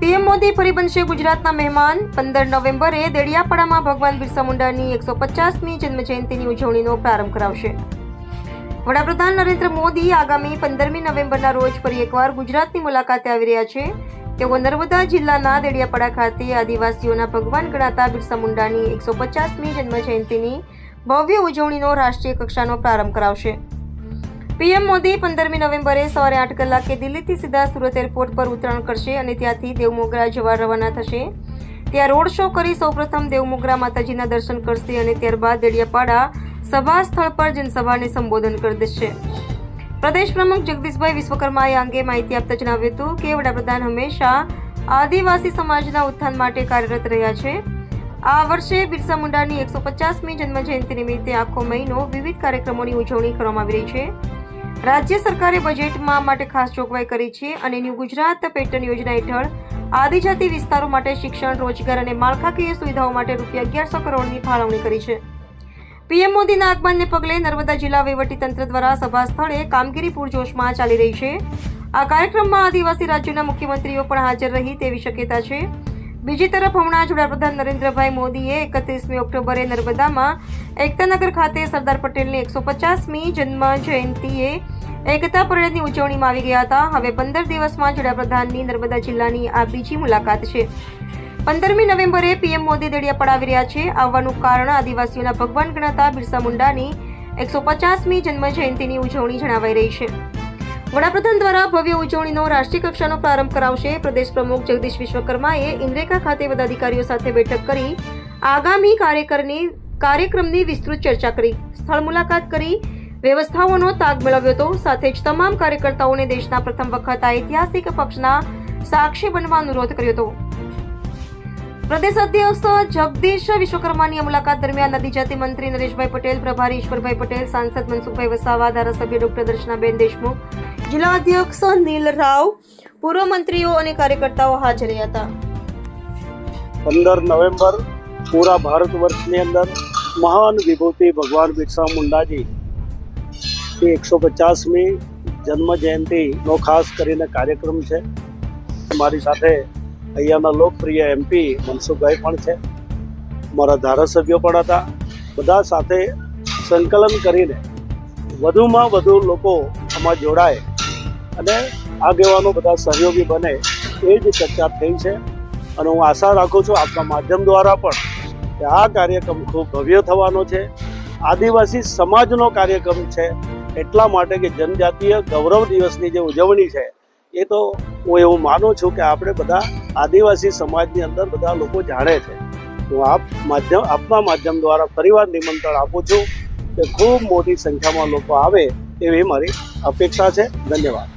PM Modi ફરી ગુજરાતના મહેમાન. પંદર નવેમ્બરે દેડિયાપાડામાં ભગવાન બિરસા એકસો પચાસમી જન્મજયંતિની ઉજવણીનો પ્રારંભ કરાવશે. વડાપ્રધાન નરેન્દ્ર મોદી આગામી પંદરમી નવેમ્બરના રોજ ફરી એકવાર ગુજરાતની મુલાકાતે આવી રહ્યા છે. તેઓ નર્મદા જિલ્લાના દેડિયાપાડા ખાતે આદિવાસીઓના ભગવાન ગણાતા બિરસા મુંડાની એકસો પચાસમી જન્મજયંતિની ભવ્ય ઉજવણીનો રાષ્ટ્રીય કક્ષાનો પ્રારંભ કરાવશે. પીએમ મોદી પંદરમી નવેમ્બરે સવારે આઠ કલાકે દિલ્હીથી સીધા સુરત એરપોર્ટ પર ઉતરાણ કરશે અને ત્યાંથી દેવમોગરા જવા રવાના થશે. ત્યાં રોડ શો કરી સૌપ્રથમ દેવમોગરા માતાજીના દર્શન કરશે અને ત્યારબાદ દેડિયાપાડા સભા સ્થળ પર જનસભાને સંબોધન કરી દેશે. પ્રદેશ પ્રમુખ જગદીશભાઈ વિશ્વકર્માએ આ અંગે માહિતી આપતા જણાવ્યું હતું કે વડાપ્રધાન હંમેશા આદિવાસી સમાજના ઉત્થાન માટે કાર્યરત રહ્યા છે. આ વર્ષે બિરસા મુંડાની એકસો પચાસમી જન્મજયંતિ નિમિત્તે આખો મહિનો વિવિધ કાર્યક્રમોની ઉજવણી કરવામાં આવી રહી છે. રાજ્ય સરકારે બજેટમાં માટે ખાસ જોગવાઈ કરી છે અને ન્યૂ ગુજરાત પેટર્ન યોજના હેઠળ આદિજાતિ વિસ્તારો માટે શિક્ષણ, રોજગાર અને માળખાકીય સુવિધાઓ માટે રૂપિયા અગિયારસો કરોડની ફાળવણી કરી છે. પીએમ મોદીના આગમનને પગલે નર્મદા જિલ્લા વહીવટીતંત્ર દ્વારા સભા સ્થળે કામગીરી પૂરજોશમાં ચાલી રહી છે. આ કાર્યક્રમમાં આદિવાસી રાજ્યોના મુખ્યમંત્રીઓ પણ હાજર રહી તેવી શક્યતા છે. બીજી તરફ હમણાં જ વડાપ્રધાન નરેન્દ્રભાઈ મોદીએ એકત્રીસમી ઓક્ટોબરે નર્મદામાં એકતાનગર ખાતે સરદાર પટેલની એકસો પચાસમી જન્મ જયંતિએ એકતા પરેડની ઉજવણીમાં આવી ગયા હતા. હવે પંદર દિવસમાં જ વડાપ્રધાનની નર્મદા જિલ્લાની આ બીજી મુલાકાત છે. પંદરમી નવેમ્બરે પીએમ મોદી દેડિયાપાડા આવી રહ્યા છે. આવવાનું કારણ આદિવાસીઓના ભગવાન ગણાતા બિરસા મુંડાની એકસો પચાસમી જન્મ જયંતિની ઉજવણી જણાવાઈ રહી છે. વડાપ્રધાન દ્વારા ભવ્ય ઉજવણીનો રાષ્ટ્રીય કક્ષાનો પ્રારંભ કરાવશે. પ્રદેશ પ્રમુખ જગદીશ વિશ્વકર્માએ ઇન્દ્રેકા ખાતે પદાધિકારીઓ સાથે બેઠક કરી આગામી કાર્યકરની કાર્યક્રમની વિસ્તૃત ચર્ચા કરી. સ્થળ મુલાકાત કરી, વ્યવસ્થાઓનો તાગ મેળવ્યો હતો. સાથે જ તમામ કાર્યકર્તાઓને દેશના પ્રથમ વખત ઐતિહાસિક પક્ષના સાક્ષી બનવા અનુરોધ કર્યો હતો. પ્રદેશ અધ્યક્ષ જગદીશ વિશ્વકર્માની મુલાકાત દરમિયાન આદિજાતિ મંત્રી નરેશભાઈ પટેલ, પ્રભારી ઈશ્વરભાઈ પટેલ, સાંસદ મનસુખભાઈ વસાવા, ધારાસભ્ય ડોક્ટર દર્શનાબેન દેશમુખ જિલ્લા અધ્યક્ષ નીલ રાવ, પૂર્વ મંત્રીઓ અને કાર્યકર્તાઓ હાજર હતા. પંદર નવેમ્બર પૂરા ભારત વર્ષની અંદર મહાન વિભૂતિ ભગવાન બિરસા મુંડાજી એકસો પચાસમી જન્મ જયંતિનો ખાસ કરીને કાર્યક્રમ છે. મારી સાથે અહીંયાના લોકપ્રિય એમપી મનસુખભાઈ પણ છે. મારા ધારાસભ્યો પણ હતા. બધા સાથે સંકલન કરીને વધુમાં વધુ લોકો આમાં જોડાય. અને આગેવાનો બધા સહયોગી બને એ જ ચર્ચા થઈ છે. અને હું આશા રાખું છું આપણા માધ્યમ દ્વારા પણ કે આ કાર્યક્રમ ખૂબ ભવ્ય થવાનો છે. આદિવાસી સમાજનો કાર્યક્રમ છે. એટલા માટે કે જનજાતીય ગૌરવ દિવસની જે ઉજવણી છે, એ તો હું એવું માનું છું કે આપણે બધા આદિવાસી સમાજની અંદર બધા લોકો જાણે છે. હું આપ માધ્યમ, આપના માધ્યમ દ્વારા ફરીવાર નિમંત્રણ આપું છું કે ખૂબ મોટી સંખ્યામાં લોકો આવે એવી મારી અપેક્ષા છે. ધન્યવાદ.